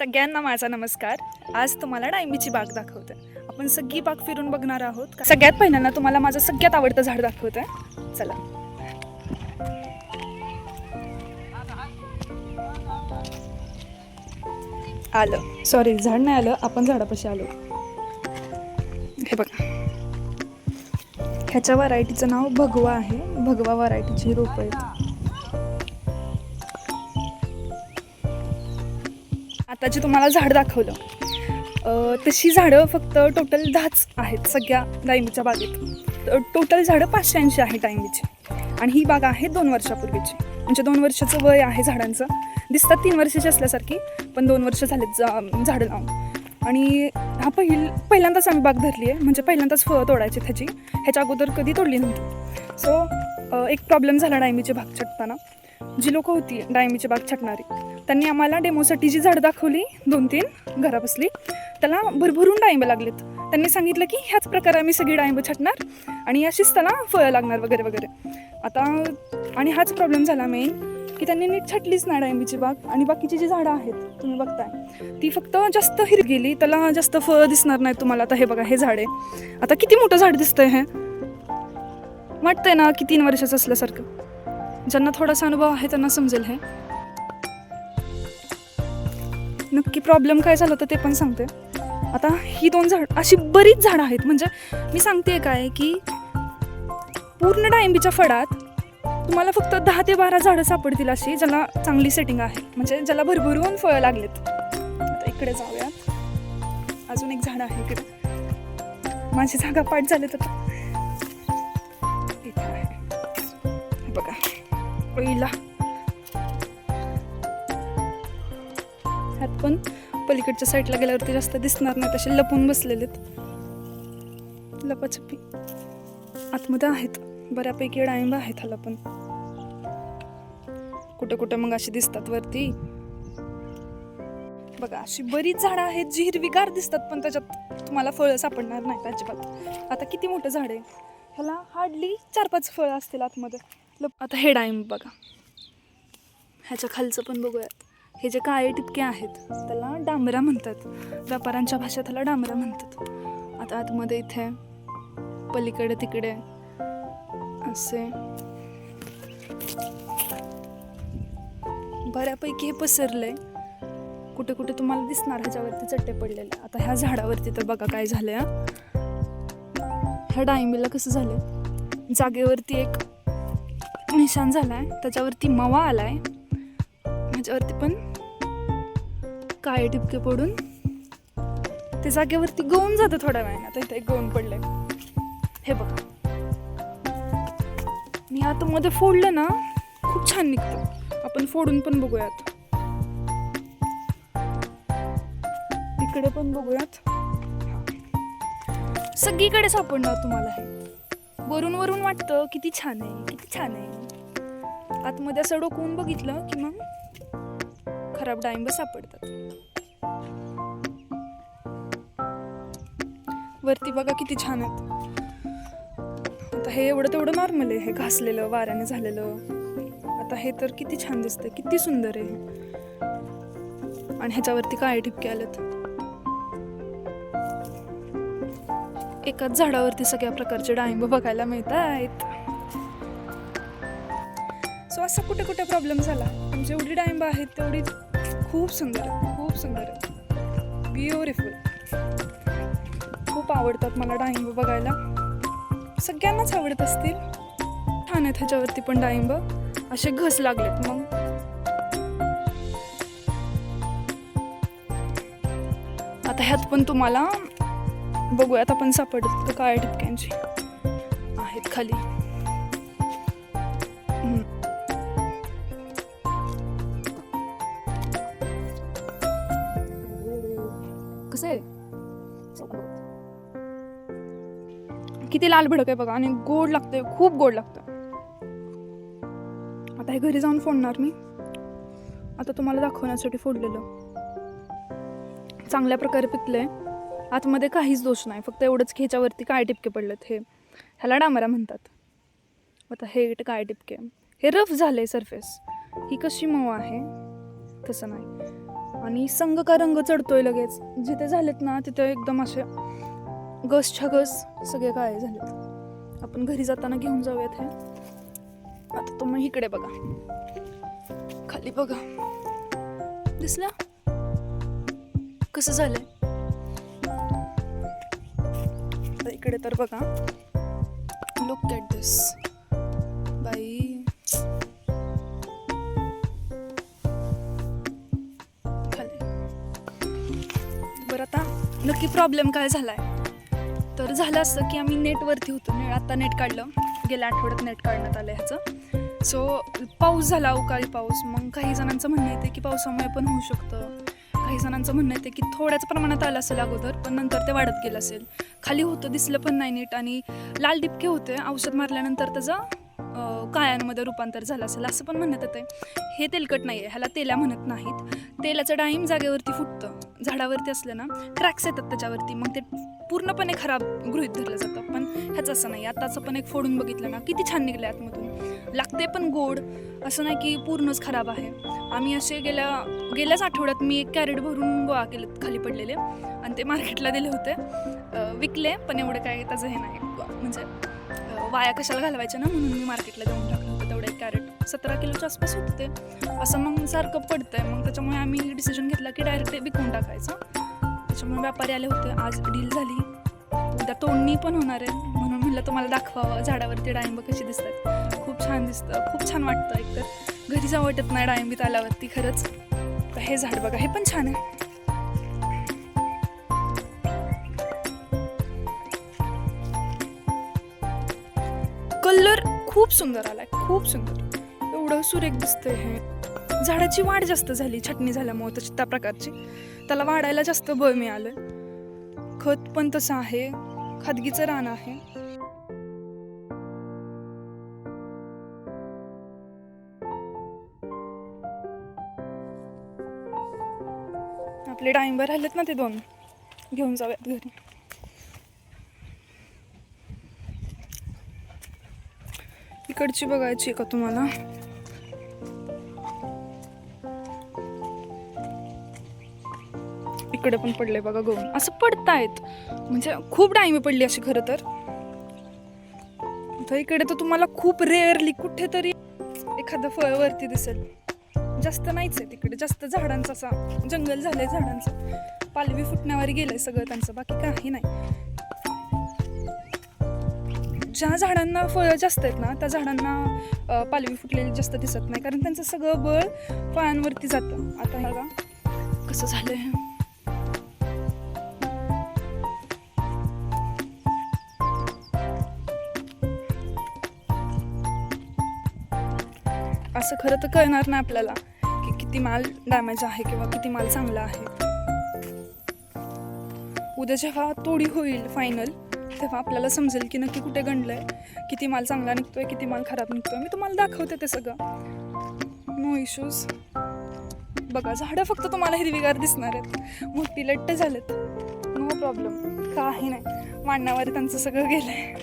सगळ्यांना माझा नमस्कार. आज तुम्हाला डाळिंबीची बाग दाखवते. आपण सगळी बाग फिरून बघणार आहोत. सगळ्यात पहिल्यांदा तुम्हाला माझं सगळ्यात आवडतं झाड दाखवते. चला. आलं. सॉरी झाड नाही आलं. आपण झाडापाशी आलो. हे बघा. ह्याच्या व्हरायटीचं नाव भगवा आहे. भगवा व्हरायटीची रोपं आहेत. आता जे तुम्हाला झाड दाखवलं. तशी झाडं फक्त टोटल दहाच आहेत सगळ्या डाळिंबीच्या बागेत. टोटल झाडं पाचशे ऐंशी आहे डाळिंबीची आणि ही बाग आहे दोन वर्षापूर्वीची. म्हणजे दोन वर्षाचं वय आहे झाडांचं. दिसतात तीन वर्षाची असल्यासारखी पण दोन वर्ष झालेत जा झाडं लावून. आणि हा पहिल पहिल्यांदाच आम्ही बाग धरली आहे. म्हणजे पहिल्यांदाच फळं तोडायची त्याची. ह्याच्या अगोदर कधी तोडली नव्हती. सो एक प्रॉब्लेम झाला डायमीची बाग चटताना. जी लोकं होती डाळिंबीची बाग छटणारी त्यांनी आम्हाला डेमोसाठी जी झाडं दाखवली दोन तीन घरा बसली त्याला भरभरून डाळिंब लागलेत. त्यांनी सांगितलं की ह्याच प्रकारे आम्ही सगळी डाळिंब छटणार आणि अशीच त्याला फळं लागणार वगैरे वगैरे. आता आणि हाच प्रॉब्लेम झाला मेन की त्यांनी नीट छटलीच नाही डाळिंबीची बाग आणि बाकीची जी झाडं आहेत तुम्ही बघताय ती फक्त जास्त हिर गेली त्याला जास्त फळं दिसणार नाही तुम्हाला. आता हे बघा हे झाड. आहे आता किती मोठं झाड दिसतंय हे? वाटतंय ना की तीन वर्षाचं असल्यासारखं. ज्यांना थोडासा अनुभव आहे त्यांना समजेल हे. नक्की प्रॉब्लेम काय झालं तर ते पण सांगते. आता ही दोन झाड अशी बरीच झाडं आहेत. म्हणजे मी सांगते काय की पूर्ण डाळिंबीच्या फळात तुम्हाला फक्त दहा ते बारा झाडं सापडतील अशी ज्याला चांगली सेटिंग आहे. म्हणजे ज्याला भरभरून फळं लागलेत. आता इकडे जाऊया अजून एक झाड आहे इकडे. माझी जागा पाठ झाले तर बघा. पहिला. ह्यात पण पलीकडच्या साईडला गेल्यावरती जास्त दिसणार नाही तसे लपून बसलेलेत. लपाछपी. आतमध्ये आहेत. बऱ्यापैकी डाळिंब आहेत ह्याला पण. कुठं कुठं मग अशी दिसतात वरती. बघा अशी बरीच झाडं आहेत जी हिरवीगार दिसतात पण त्याच्यात तुम्हाला फळं सापडणार नाहीत अजिबात. आता किती मोठं झाड आहे? ह्याला हार्डली चार पाच फळं असतील आतमध्ये. लप आता हे डाळिंब बघा. ह्याच्या खालचं पण बघूयात. हे जे काळे टिपके आहेत त्याला डांबरा म्हणतात. व्यापाऱ्यांच्या भाषेत त्याला डांबरा म्हणतात. आता आतमध्ये इथे पलीकडे तिकडे असे. बऱ्यापैकी हे पसरलं आहे कुठे कुठे तुम्हाला दिसणार ह्याच्यावरती चट्टे पडलेले. आता ह्या झाडावरती तर बघा काय झालं ह्या डाळिंबीला कसं झालं जागेवरती एक निशाण झालाय त्याच्यावरती मवा आलाय. ह्याच्यावरती पण काळे टिपके पडून ते जागेवरती गळून जातं थोड्या वेळाने. आता इथे एक पडलं पडलंय. हे बघा. मी आतमध्ये फोडलं ना खूप छान निघतं. आपण फोडून पण बघूयात. इकडे पण बघूयात. सगळीकडे सापडणार तुम्हाला. हे वरून वरून वाटतं किती छान आहे किती छान आहे. आतमध्ये असं डोकवून बघितलं की मग खराब डाळिंब सापडतात. वरती बघा किती छान आहेत. आता हे एवढं तेवढं नॉर्मल आहे हे घासलेलं वाऱ्याने झालेलं. आता हे तर किती छान दिसतं किती सुंदर आहे. आणि ह्याच्यावरती काळे ठिपके आलेत. एकाच झाडावरती सगळ्या प्रकारचे डाळिंब बघायला मिळत आहेत सो असा कुठे कुठे प्रॉब्लेम झाला. पण जेवढी डाळिंब आहेत तेवढी खूप सुंदर खूप सुंदर ब्युटिफुल खूप आवडतात मला डाळिंब बघायला. सगळ्यांनाच आवडत असतील. छान आहेत ह्याच्यावरती पण डाळिंब. असे घस लागलेत मग. आता ह्यात पण तुम्हाला बघूयात आपण सापडत काळ्या ठिपक्यांची. आहेत खाली. कसं आहे किती लाल भडक आहे बघा. आणि गोड लागतंय खूप गोड लागतं आता हे घरी जाऊन फोडणार मी. आता तुम्हाला दाखवण्यासाठी फोडलेलं. चांगल्या प्रकारे पिकलंय आतमध्ये काहीच दोष नाही. फक्त एवढंच की ह्याच्यावरती काय टिपके पडलेत हे. ह्याला डांबरा म्हणतात. आता हे काय टिपके. हे रफ झालंय सरफेस ही कशी मऊ आहे? तसं नाही. आणि संग का रंग चढतोय लगेच. जिथे झालेत ना तिथे एकदम असे गसच्या गस सगळे काय झालेत. आपण घरी जाताना घेऊन जाऊयात हे. आता तुम्ही इकडे बघा. खाली बघा. दिसलं? कसं झालंय? इकडे तर बघा. लुक ॲट दिस तर आता नक्की प्रॉब्लेम काय झाला आहे तर झालं असं की आम्ही नेटवरती होतो. ने आता नेट काढलं. गेल्या आठवड्यात नेट काढण्यात आलं ह्याचं. सो पाऊस झाला हो अवकाळी पाऊस. मग काही जणांचं म्हणणं येते की पावसामुळे पण होऊ शकतं. काही जणांचं म्हणणं येते की थोड्याच प्रमाणात आलं असेल अगोदर पण नंतर ते वाढत गेलं असेल. खाली होतं दिसलं पण नाही नीट. आणि लाल डिपके होते. औषध मारल्यानंतर त्याचं काळ्यांमध्ये रूपांतर झालं असेल असं पण म्हणत येतं हे तेलकट नाही आहे ह्याला तेल्या म्हणत नाहीत. तेलाचं डाळिंब जागेवरती फुटतं झाडावरती असलं ना क्रॅक्स येतात त्याच्यावरती मग ते पूर्णपणे खराब गृहित धरलं जातं. पण ह्याचं असं नाही आताचं पण एक फोडून बघितलं ना किती छान निघलं आतमधून. लागते पण गोड असं नाही की पूर्णच खराब आहे. आम्ही असे गेल्या गेल्याच आठवड्यात मी एक कॅरेट भरून गोळा केले खाली पडलेले. आणि ते मार्केटला दिले होते. विकले पण एवढं काय त्याचं हे नाही. म्हणजे वाया कशाला घालवायच्या ना म्हणून मी मार्केटला जाऊन टाकलं होतं. तेवढं एक कॅरेट सतरा किलोच्या आसपास होतं. ते असं मग सारखं पडतंय. मग त्याच्यामुळे आम्ही डिसिजन घेतला की डायरेक्ट ते विकून टाकायचं. त्याच्यामुळे व्यापारी आले होते. आज डील झाली. उद्या तोडणी पण होणार आहे. म्हणून म्हणलं तुम्हाला दाखवावं. झाडावरती डाळिंब कशी दिसतात. खूप छान दिसतं. खूप छान वाटतं एकतर. घरी जावं वाटत नाही डाळिंबीत आल्यावरती खरंच. हे झाड बघा. हे पण छान आहे. कलर खूप सुंदर आलाय खूप सुंदर. एवढं सुरेख दिसतंय हे. झाडाची वाढ जास्त झाली छटणी झाल्यामुळे तशी त्या प्रकारची. त्याला वाढायला जास्त बळ मिळालं खत पण तसं आहे. खादगीचं रान आहे. आपले डाळिंब राहिलेत ना ते दोन. घेऊन जाऊयात घरी. इकडची बघायची का तुम्हाला? इकडे पण पडले बघा गहू. असं पडतायत. म्हणजे खूप डायमी पडली अशी खरं तर. तर इकडे तर तुम्हाला खूप रेअरली कुठेतरी एखादं फळ वरती दिसेल. जास्त नाहीच आहे तिकडे. जास्त झाडांचं असा जंगल झालंय झाडांचं. पालवी फुटण्यावर गेलंय सगळं त्यांचं. बाकी काही नाही. ज्या झाडांना फळं जास्त आहेत ना त्या झाडांना पालवी फुटलेली जास्त दिसत नाही. कारण त्यांचं सगळं बळ फळांवरती जातं. आता बघा कसं झालं आहे असं खरं तर कळणार नाही आपल्याला की किती माल डॅमेज आहे किंवा किती माल चांगला आहे. उद्या जेव्हा तोडी होईल फायनल तेव्हा आपल्याला समजेल की नक्की कुठे गणलं आहे किती माल चांगला निघतोय किती माल खराब निघतोय. मी तुम्हाला दाखवते ते सगळं. नो इश्यूज बघा झाडं फक्त तुम्हाला हिरवीगार दिसणार आहेत. मोठी लट्ट झालेत. नो प्रॉब्लेम काही नाही. मांडण्यावर त्यांचं सगळं गेलंय.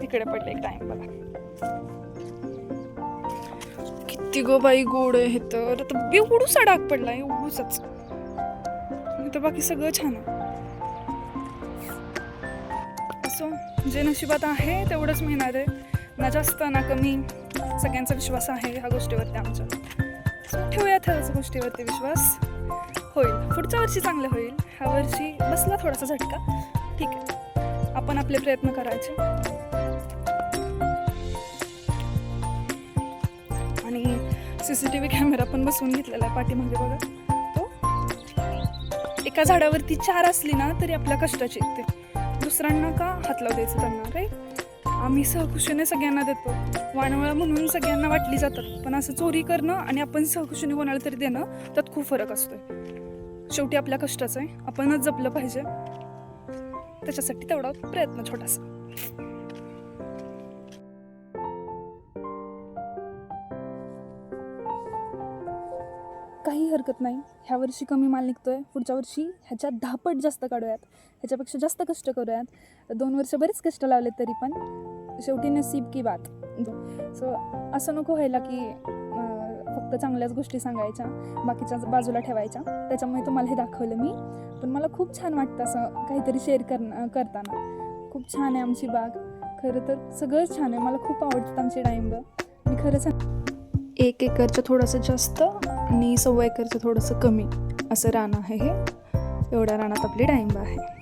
तिकडे पडलं एक टाइम बघा. किती गो बाई गोड आहे हे तर. आता एवढूसा डाग पडला एवढूसच तर बाकी सगळं छान आहे. जे नशिबात आहे तेवढंच मिळणार आहे. ना जास्त ना कमी. सगळ्यांचा विश्वास आहे ह्या गोष्टीवरती आमच्या सो ठेवूयात ह्याच गोष्टीवरती विश्वास. होईल. पुढच्या वर्षी चांगलं होईल. ह्या वर्षी बसला थोडासा झटका. ठीक आहे. आपण आपले प्रयत्न करायचे. आणि C C T V camera पण बसवून घेतलेला आहे पाठीमागे बघा. तो. एका झाडावरती चार असली ना तरी आपल्या कष्टाची आहेत ते. दुसऱ्यांना का हात लावू द्यायचं त्यांना राईट आम्ही सहकुशीने सगळ्यांना देतो. वाणवळा म्हणून सगळ्यांना वाटली जातात. पण असं चोरी करणं आणि आपण सहकुशीने कोणाला तरी देणं त्यात खूप फरक असतोय. शेवटी आपल्या कष्टाचं आहे. आपणच जपलं पाहिजे. त्याच्यासाठी तेवढा प्रयत्न छोटासा. काही हरकत नाही. ह्या वर्षी कमी माल निघतो आहे पुढच्या वर्षी ह्याच्या दहापट जास्त काढूयात. ह्याच्यापेक्षा जास्त कष्ट करूयात. दोन वर्ष बरेच कष्ट लावलेत तरी पण शेवटी नसीब की बात. सो असं नको व्हायला की फक्त चांगल्याच गोष्टी सांगायच्या बाकीच्या बाजूला ठेवायच्या. त्याच्यामुळे तुम्हाला हे दाखवलं मी. पण मला खूप छान वाटतं असं काहीतरी शेअर करणं करताना. खूप छान आहे आमची बाग. खरं तर सगळंच छान आहे. मला खूप आवडतात आमचे डाळिंब. मी खरंच एक एकरचं थोडंसं जास्त आणि सव्वा एकरचं थोडंसं कमी. असं रान आहे हे. एवढ्या रानात आपली डाळिंब आहे.